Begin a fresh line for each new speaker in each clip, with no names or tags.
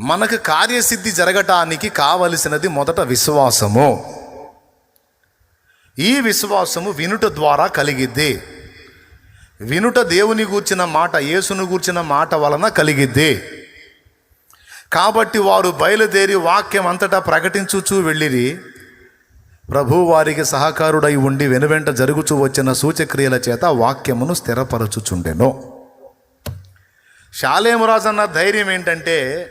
మనకు కార్యసిద్ధి జరగటానికి కావలసినది మొదట విశ్వాసము. ఈ విశ్వాసము వినుట ద్వారా కలిగిద్ది. వినుట దేవుని గూర్చిన మాట యేసును గూర్చిన మాట వలన కలిగిద్ది. కాబట్టి వారు బయలుదేరి వాక్యం అంతటా ప్రకటించుచూ వెళ్ళిరి. ప్రభు వారికి సహకారుడై ఉండి వెనువెంట జరుగుచూ వచ్చిన సూచక్రియల చేత వాక్యమును స్థిరపరచుచుండెను. శాలేమరాజు అన్న ధైర్యం ఏంటంటే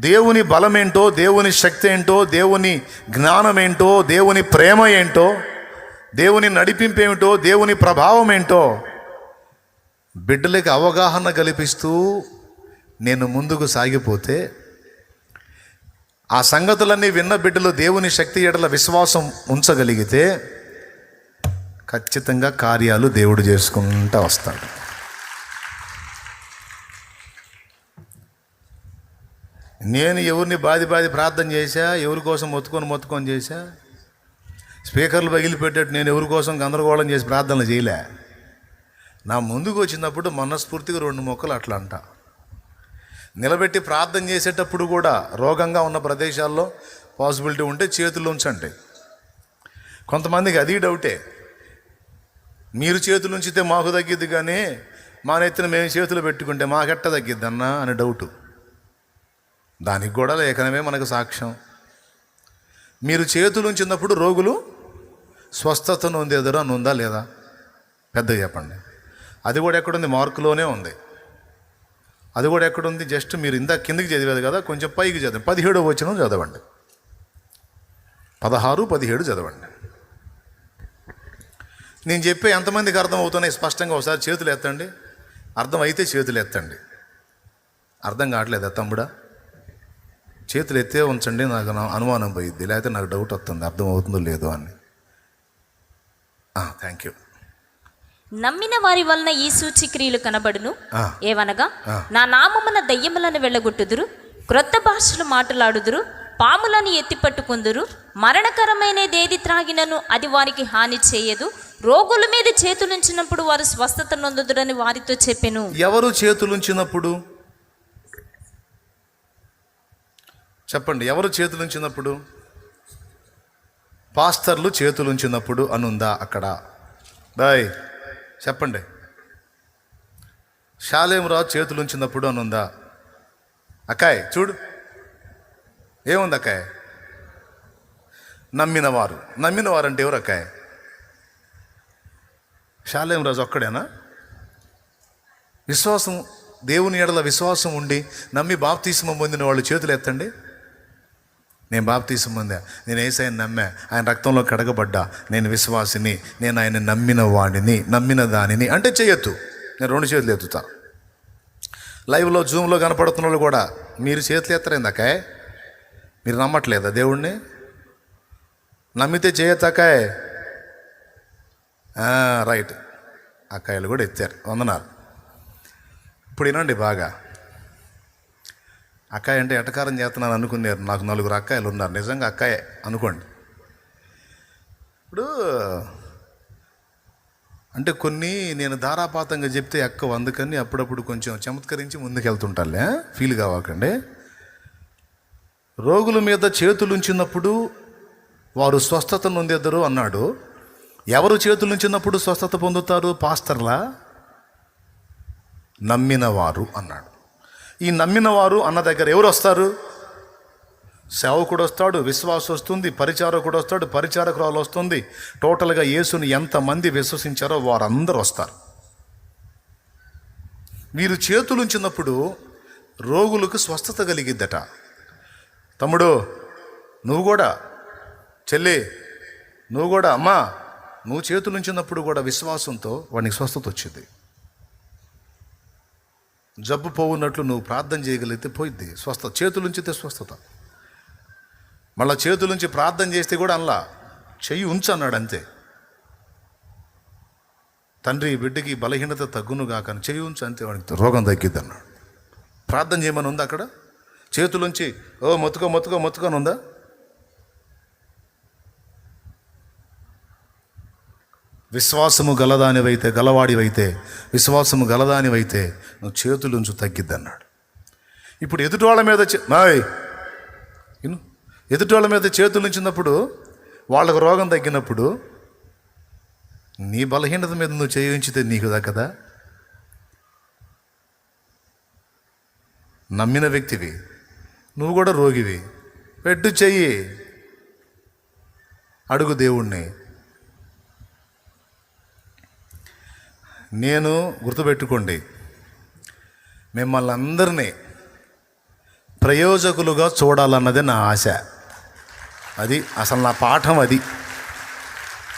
దేవుని బలమేంటో దేవుని శక్తి ఏంటో దేవుని జ్ఞానం ఏంటో దేవుని ప్రేమ ఏంటో దేవుని నడిపింపు ఏమిటో దేవుని ప్రభావం ఏంటో బిడ్డలకి అవగాహన కల్పిస్తూ నేను ముందుకు సాగిపోతే ఆ సంగతులన్నీ విన్న బిడ్డలు దేవుని శక్తి ఎడల విశ్వాసం ఉంచగలిగితే ఖచ్చితంగా కార్యాలు దేవుడు చేసుకుంటూ వస్తాడు. నేను ఎవరిని బాధి బాధి ప్రార్థన చేశా? ఎవరి కోసం మొత్తుకొని మొత్తుకొని చేశా? స్పీకర్లు పగిలిపెట్టేట్టు నేను ఎవరి కోసం గందరగోళం చేసి ప్రార్థనలు చేయలే. నా ముందుకు వచ్చినప్పుడు మనస్ఫూర్తిగా రెండు మొక్కలు అట్లా అంట. నిలబెట్టి ప్రార్థన చేసేటప్పుడు కూడా రోగంగా ఉన్న ప్రదేశాల్లో పాసిబిలిటీ ఉంటే చేతులు ఉంచండి. కొంతమందికి అది డౌటే. మీరు చేతులు ఉంచితే మాకు తగ్గిద్ది కానీ మా నెత్తిన మేము చేతులు పెట్టుకుంటే మాకెట్ట తగ్గిద్దన్నా అని డౌటు. దానికి కూడా లేఖనమే మనకు సాక్ష్యం. మీరు చేతులు ఉంచినప్పుడు రోగులు స్వస్థత నొందేదరు అని ఉందా లేదా? పెద్ద చెప్పండి. అది కూడా ఎక్కడుంది? మార్కులోనే ఉంది. అది కూడా ఎక్కడుంది? జస్ట్ మీరు ఇందా కిందకి చదివేది కదా కొంచెం పైకి చదవండి. పదిహేడు వచ్చిన చదవండి. పదహారు పదిహేడు చదవండి. నేను చెప్పే ఎంతమందికి అర్థం అవుతున్నాయి స్పష్టంగా ఒకసారి చేతులు ఎత్తండి. అర్థం అయితే చేతులు ఎత్తండి. అర్థం కావట్లేదా తమ్ముడా? చేతులు ఎత్తే ఉంచండి నాకు అనుమానం పోయిద్ది. లేకపోతే నాకు డౌట్ వస్తుంది. అర్థం అవుతుందో లేదో అని. థ్యాంక్ యూ
నమ్మిన వారి వలన ఈ సూచిక్రియలు కనబడును. ఏవనగా. నా నామమున దయ్యములను వెళ్ళగొట్టుదురు క్రొత్త భాషలు మాట్లాడుదురు పాములను ఎత్తిపట్టుకుందురు మరణకరమైనదేది త్రాగినను అది వారికి హాని చేయదు రోగుల మీద చేతులుంచినప్పుడు వారు స్వస్థత నొందుదురని వారితో చెప్పెను.
ఎవరు చేతులుంచినప్పుడు? చెప్పండి ఎవరు చేతులు ఉంచినప్పుడు? పాస్తర్లు చేతులుంచినప్పుడు అనుందా అక్కడ? బాయ్ చెప్పండి. శాలేమరావు చేతులుంచినప్పుడు అనుందా? అక్కాయ్ చూడు. ఏముంది అక్కాయ్? నమ్మినవారు. నమ్మినవారు అంటే ఎవరు అక్కాయ్? శాలేమరాజు ఒక్కడేనా? విశ్వాసం దేవుని ఎడల విశ్వాసం ఉండి నమ్మి బాప్తీసం పొందిన వాళ్ళు చేతులు ఎత్తండి. నేను బాప్తీసం పొందా. నేను ఏసైన నమ్మా. ఆయన రక్తంలో కడగబడ్డా. నేను విశ్వాసిని. నేను ఆయన నమ్మిన వాడిని నమ్మిన దానిని. అంటే చేయొద్దు. నేను రెండు చేతులు ఎత్తుతా. లైవ్లో జూమ్లో కనపడుతున్న వాళ్ళు కూడా మీరు చేతులు ఎత్తరేందాకాయ్ మీరు నమ్మట్లేదా దేవుణ్ణి? నమ్మితే చేయొద్దాకాయ్ రైట్. అక్కాయలు కూడా ఎత్తారు. వందనాలు. ఇప్పుడు వినండి బాగా. అక్కాయ అంటే ఎటకారం చేస్తున్నాను అనుకున్నారు. నాకు నలుగురు అక్కాయలు ఉన్నారు. నిజంగా అక్కాయే అనుకోండి. ఇప్పుడు అంటే కొన్ని నేను ధారాపాతంగా చెప్తే ఎక్కువ అందుకని అప్పుడప్పుడు కొంచెం చమత్కరించి ముందుకెళ్తుంటాలే ఫీల్ కావాకండి. రోగుల మీద చేతులుంచినప్పుడు వారు స్వస్థత నొందేద్దరు అన్నాడు. ఎవరు చేతులుంచినప్పుడు స్వస్థత పొందుతారు? పాస్తర్లా నమ్మినవారు అన్నాడు. ఈ నమ్మినవారు అన్న దగ్గర ఎవరు వస్తారు? సేవకుడు వస్తాడు విశ్వాసం వస్తుంది పరిచారకుడు వస్తాడు పరిచారకురాలు వస్తుంది టోటల్గా యేసుని ఎంతమంది విశ్వసించారో వారందరూ వస్తారు. వీరు చేతులుంచినప్పుడు రోగులకు స్వస్థత కలిగిద్దట. తమ్ముడు నువ్వు కూడా చెల్లి నువ్వు కూడా అమ్మా నువ్వు చేతులుంచినప్పుడు కూడా విశ్వాసంతో వాడికి స్వస్థత వచ్చింది. జబ్బు పోవున్నట్లు నువ్వు ప్రార్థన చేయగలిగితే పోయిద్ది. స్వస్థత చేతులుంచితే స్వస్థత. మళ్ళా చేతులుంచి ప్రార్థన చేస్తే కూడా అలా చెయ్యి ఉంచు అన్నాడు అంతే. తండ్రి బిడ్డకి బలహీనత తగ్గును కాకని చెయ్యి ఉంచు అంతే వాడికి రోగం తగ్గిద్ది అన్నాడు. ప్రార్థన చేయమని ఉందా అక్కడ? చేతులుంచి ఓ మొత్తుకో మొత్తుకో మొత్తుకొని ఉందా? విశ్వాసము గలదానివైతే గలవాడివైతే విశ్వాసము గలదానివైతే నువ్వు చేతులుంచు తగ్గిద్దన్నాడు. ఇప్పుడు ఎదుటి వాళ్ళ మీద చే- నాయ్ ఇను. ఎదుటి మీద చేతులు ఉంచినప్పుడు వాళ్ళకు రోగం తగ్గినప్పుడు నీ బలహీనత మీద నువ్వు చేయించితే నీకు దక్కదా నమ్మిన వ్యక్తివి. నువ్వు కూడా రోగివి. పెట్టు చెయ్యి. అడుగు దేవుణ్ణి. నేను గుర్తుపెట్టుకోండి మిమ్మల్ని అందరినీ ప్రయోజకులుగా చూడాలన్నది నా ఆశ. అది అసలు నా పాఠం అది.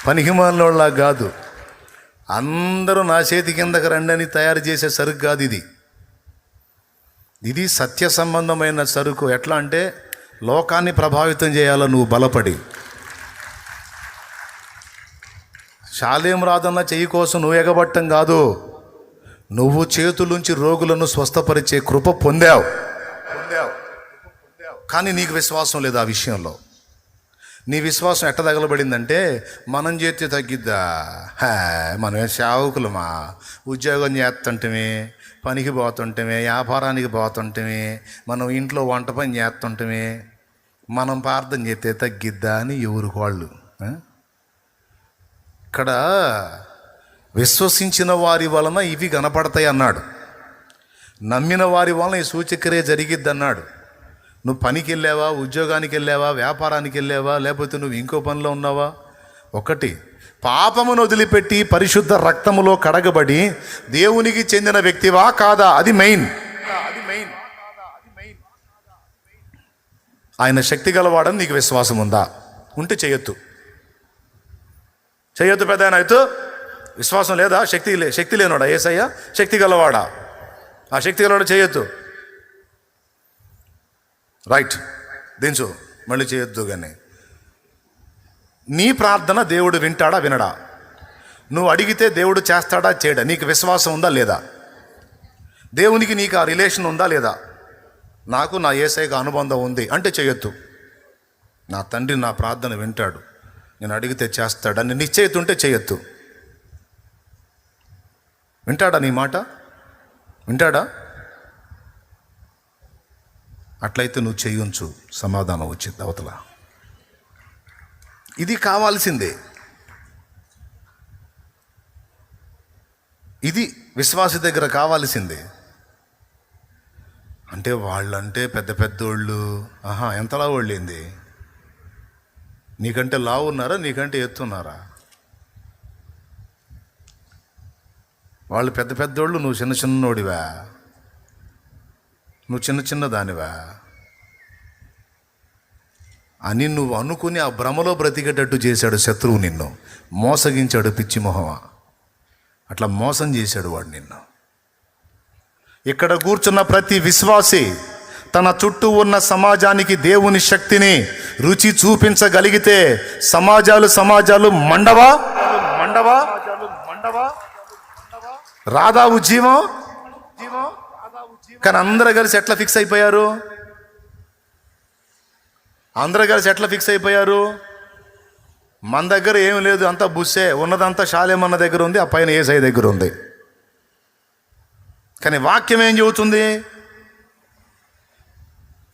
పనికిమాలినోళ్ళ కాదు. అందరూ నా చేతి కిందకి రండి అని తయారు చేసే సరుకు కాదు ఇది. ఇది సత్య సంబంధమైన సరుకు. ఎట్లా అంటే లోకాన్ని ప్రభావితం చేయాలో నువ్వు బలపడి. శాలేం రాదన్న చెయ్యి కోసం నువ్వు ఎగబట్టం కాదు. నువ్వు చేతులుంచి రోగులను స్వస్థపరిచే కృప పొందావు. పొందావు కానీ నీకు విశ్వాసం లేదు ఆ విషయంలో. నీ విశ్వాసం ఎట్ట తగలబడిందంటే మనం చేస్తే తగ్గిద్దా? హే మనమే సేవకులమా ఉద్యోగం చేస్తుంటమే పనికి పోతుంటమే వ్యాపారానికి పోతుంటమే మనం ఇంట్లో వంట పని చేస్తుంటమే మనం ప్రార్థన చేస్తే తగ్గిద్దా అని ఎవరు వాళ్ళు ఇక్కడ విశ్వసించిన వారి వలన ఇవి కనపడతాయి అన్నాడు. నమ్మిన వారి వలన ఈ సూచక్రియ జరిగిద్ది అన్నాడు నువ్వు పనికి వెళ్ళావా ఉద్యోగానికి వెళ్ళావా వ్యాపారానికి వెళ్ళావా లేకపోతే నువ్వు ఇంకో పనిలో ఉన్నావా? ఒకటి పాపమును వదిలిపెట్టి పరిశుద్ధ రక్తములో కడగబడి దేవునికి చెందిన వ్యక్తివా కాదా? అది మెయిన్. అది మెయిన్. ఆయన శక్తి గలవాడని నీకు విశ్వాసం ఉందా? ఉంటే చేయొద్దు. చేయొద్దు పెద్ద ఆయన అయితే విశ్వాసం లేదా? శక్తి లే శక్తి లేనివాడా ఏసయ్య? శక్తి గలవాడా? ఆ శక్తి గలవాడు చేయొద్దు. రైట్ దించు. మళ్ళీ చేయొద్దు కానీ నీ ప్రార్థన దేవుడు వింటాడా? వినడా. నువ్వు అడిగితే దేవుడు చేస్తాడా? చేయడా? నీకు విశ్వాసం ఉందా లేదా? దేవునికి నీకు ఆ రిలేషన్ ఉందా లేదా? నాకు నా ఏసైకి అనుబంధం ఉంది. అంటే చేయొద్దు. నా తండ్రి నా ప్రార్థన వింటాడు. నేను అడిగితే చేస్తాడని నిశ్చయిత ఉంటే చేయొద్దు. వింటాడా నీ మాట? వింటాడా? అట్లయితే నువ్వు చేయించు. సమాధానం వచ్చింది అవతల. ఇది కావాల్సిందే. ఇది విశ్వాసి దగ్గర కావాల్సిందే. అంటే వాళ్ళంటే పెద్ద పెద్దోళ్ళు. ఆహా ఎంతలా వాళ్ళేంది? నీకంటే లావు ఉన్నారా నీకంటే ఎత్తున్నారా? వాళ్ళు పెద్ద పెద్దోళ్ళు నువ్వు చిన్న చిన్నోడివా? నువ్వు చిన్న చిన్న దానివా? అని నువ్వు అనుకుని ఆ భ్రమలో బ్రతికేటట్టు చేశాడు శత్రువు నిన్ను. మోసగించాడు పిచ్చి మొహమ. అట్లా మోసం చేశాడు వాడు నిన్ను. ఇక్కడ కూర్చున్న ప్రతి విశ్వాసి తన చుట్టూ ఉన్న సమాజానికి దేవుని శక్తిని రుచి చూపించగలిగితే సమాజాలు సమాజాలు మండవా? మండవా? మండవా రాదా ఉజ్జీవం కానీ అందరూ కలిసి ఎట్లా ఫిక్స్ అయిపోయారు? అందరూ కలిసి ఎట్లా ఫిక్స్ అయిపోయారు? మన దగ్గర ఏం లేదు అంతా బుస్సే. ఉన్నదంతా శాలేమన్న దగ్గర ఉంది ఆ పైన ఏసఐ దగ్గర ఉంది. కానీ వాక్యం ఏం చెబుతుంది?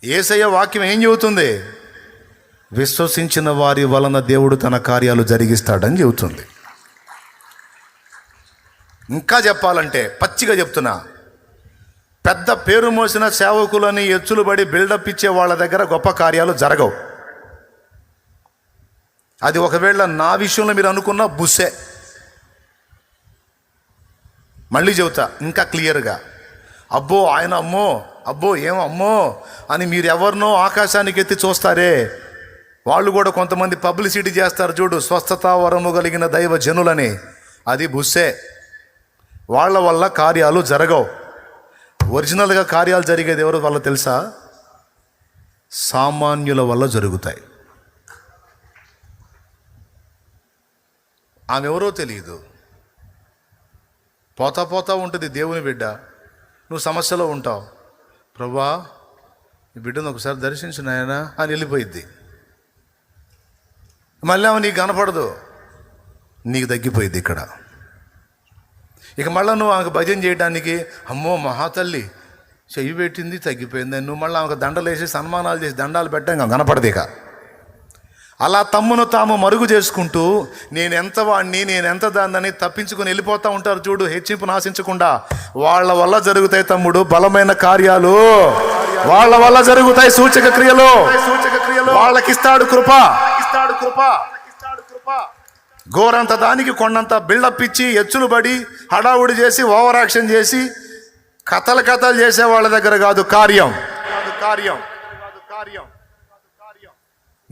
ఏసయ్య వాక్యం ఏం చెబుతుంది? విశ్వసించిన వారి వలన దేవుడు తన కార్యాలు జరిగిస్తాడని చెబుతుంది. ఇంకా చెప్పాలంటే పచ్చిగా చెప్తున్నా. పెద్ద పేరు మోసిన సేవకులని ఎచ్చులు పడి బిల్డప్ ఇచ్చే వాళ్ళ దగ్గర గొప్ప కార్యాలు జరగవు. అది ఒకవేళ నా విషయంలో మీరు అనుకున్న బుస్సే మళ్ళీ చెబుతా ఇంకా క్లియర్గా. అబ్బో ఆయన అమ్మో అబ్బో ఏం అమ్మో అని మీరు ఎవరినో ఆకాశానికి ఎత్తి చూస్తారే? వాళ్ళు కూడా కొంతమంది పబ్లిసిటీ చేస్తారు చూడు స్వస్థత వరము కలిగిన దైవ జనులని. అది బుస్సే. వాళ్ళ వల్ల కార్యాలు జరగవు. ఒరిజినల్గా కార్యాలు జరిగేది ఎవరు వల్ల తెలుసా? సామాన్యుల వల్ల జరుగుతాయి. ఆమె ఎవరో తెలియదు పోతా పోతా ఉంటుంది దేవుని బిడ్డ. నువ్వు సమస్యలో ఉంటావు. ప్రభా ఈ బిడ్డను ఒకసారి దర్శించినాయనా అని వెళ్ళిపోయిద్ది. మళ్ళీ ఆమె నీకు కనపడదు. నీకు తగ్గిపోయింది ఇక్కడ. ఇక మళ్ళీ నువ్వు ఆమెకు భజన చేయడానికి అమ్మో మహాతల్లి చెయ్యి పెట్టింది తగ్గిపోయింది నువ్వు మళ్ళీ ఆమెకు దండలు వేసి సన్మానాలు చేసి దండాలు పెట్టాం కనపడదు ఇక. అలా తమ్మును తాము మరుగు చేసుకుంటూ నేను ఎంత వాడిని నేను ఎంత దాన్ని తప్పించుకొని వెళ్ళిపోతా ఉంటారు చూడు హెచ్చింపు నాశించకుండా వాళ్ళ వల్ల జరుగుతాయి తమ్ముడు బలమైన కార్యాలు. వాళ్ళ వల్ల జరుగుతాయి సూచక క్రియలు. సూచక క్రియలు వాళ్ళకిస్తాడు కృప. ఇస్తాడు కృప ఇస్తాడు కృప ఘోరంత దానికి కొండంత బిల్డప్ ఇచ్చి ఎచ్చులు పడి హడావుడి చేసి ఓవర్ యాక్షన్ చేసి కథలు కథలు చేసే వాళ్ళ దగ్గర కాదు కార్యం కార్యం కార్యం.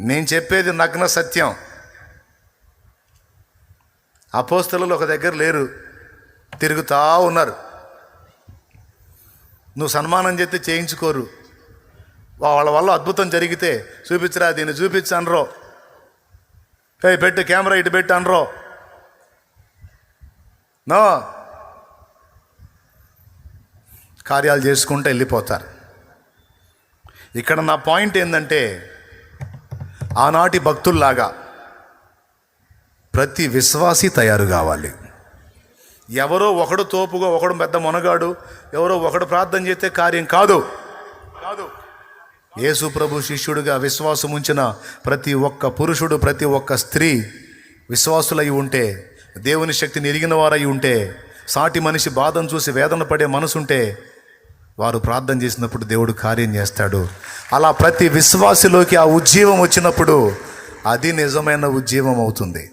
నేను చెప్పేది నగ్న సత్యం. అపోస్తలు ఒక దగ్గర లేరు తిరుగుతా ఉన్నారు. నువ్వు సన్మానం చేస్తే చేయించుకోరు. వాళ్ళ వల్ల అద్భుతం జరిగితే చూపించరా దీన్ని చూపించు అనరో ఏ పెట్టు కెమెరా ఇటు పెట్టు అనరో. నో. కార్యాలు చేసుకుంటూ వెళ్ళిపోతారు. ఇక్కడ నా పాయింట్ ఏంటంటే ఆనాటి భక్తుల్లాగా ప్రతి విశ్వాసి తయారు కావాలి. ఎవరో ఒకడు తోపుగా ఒకడు పెద్ద మునగాడు ఎవరో ఒకడు ప్రార్థన చేస్తే కార్యం కాదు. కాదు. యేసు ప్రభు శిష్యుడిగా విశ్వాసం ఉంచిన ప్రతి ఒక్క పురుషుడు ప్రతి ఒక్క స్త్రీ విశ్వాసులై ఉంటే దేవుని శక్తిని ఎరిగిన వారై ఉంటే సాటి మనిషి బాధను చూసి వేదన పడే మనసుంటే వారు ప్రార్థన చేసినప్పుడు దేవుడు కార్యం చేస్తాడు. అలా ప్రతి విశ్వాసిలోకి ఆ ఉజ్జీవం వచ్చినప్పుడు అది నిజమైన ఉజ్జీవం అవుతుంది.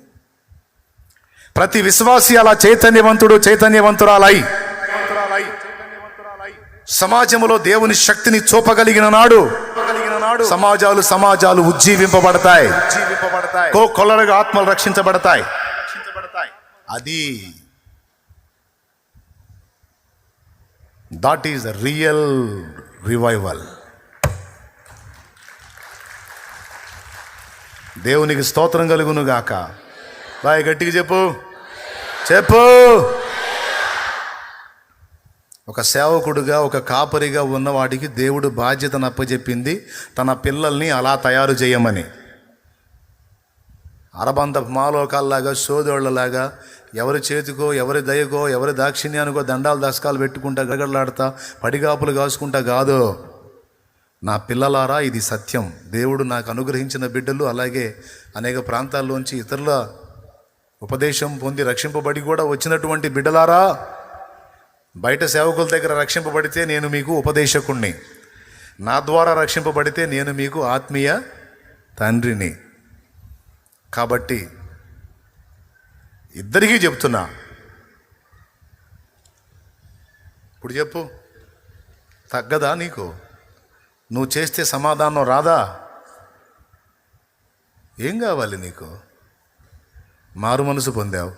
ప్రతి విశ్వాసి అలా చైతన్యవంతుడు చైతన్యవంతురాలై సమాజంలో దేవుని శక్తిని చూపగలిగిన నాడు సమాజాలు సమాజాలు ఉజ్జీవింపబడతాయి. ఉజ్జీవింపబడతాయి. కో కొల్లరగా ఆత్మలు రక్షించబడతాయి. అది దట్ ద రియల్ రివైవల్ దేవునికి స్తోత్రం కలుగును గాక. బాయ్ గట్టిగా చెప్పు. చెప్పు. ఒక సేవకుడుగా ఒక కాపరిగా ఉన్నవాడికి దేవుడు బాధ్యతను అప్పచెప్పింది తన పిల్లల్ని అలా తయారు చేయమని. అరబంద మాలోకాల్లాగా సోదోళ్ళలాగా ఎవరి చేతికో ఎవరి దయకో ఎవరి దాక్షిణ్యానికో దండాలు దశకాలు పెట్టుకుంటా గడగడలాడతా పడిగాపులు కాసుకుంటా కాదు. నా పిల్లలారా ఇది సత్యం. దేవుడు నాకు అనుగ్రహించిన బిడ్డలు అలాగే అనేక ప్రాంతాల్లోంచి ఇతరుల ఉపదేశం పొంది రక్షింపబడి కూడా వచ్చినటువంటి బిడ్డలారా బయట సేవకుల దగ్గర రక్షింపబడితే నేను మీకు ఉపదేశకుణ్ణి. నా ద్వారా రక్షింపబడితే నేను మీకు ఆత్మీయ తండ్రిని. కాబట్టి ఇద్దరికీ చెప్తున్నా. ఇప్పుడు చెప్పు. తగ్గదా నీకు? నువ్వు చేస్తే సమాధానం రాదా? ఏం కావాలి నీకు? మారు మనసు పొందావు.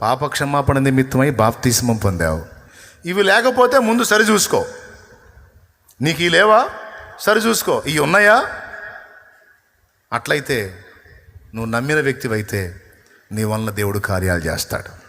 పాప క్షమాపణ నిమిత్తమై బాప్తిస్మం పొందావు. ఇవి లేకపోతే ముందు సరి చూసుకో. నీకు ఈ లేవా? సరి చూసుకో. ఇవి ఉన్నాయా? అట్లయితే నువ్వు నమ్మిన వ్యక్తివైతే నీ వలన దేవుడు కార్యాలు చేస్తాడు.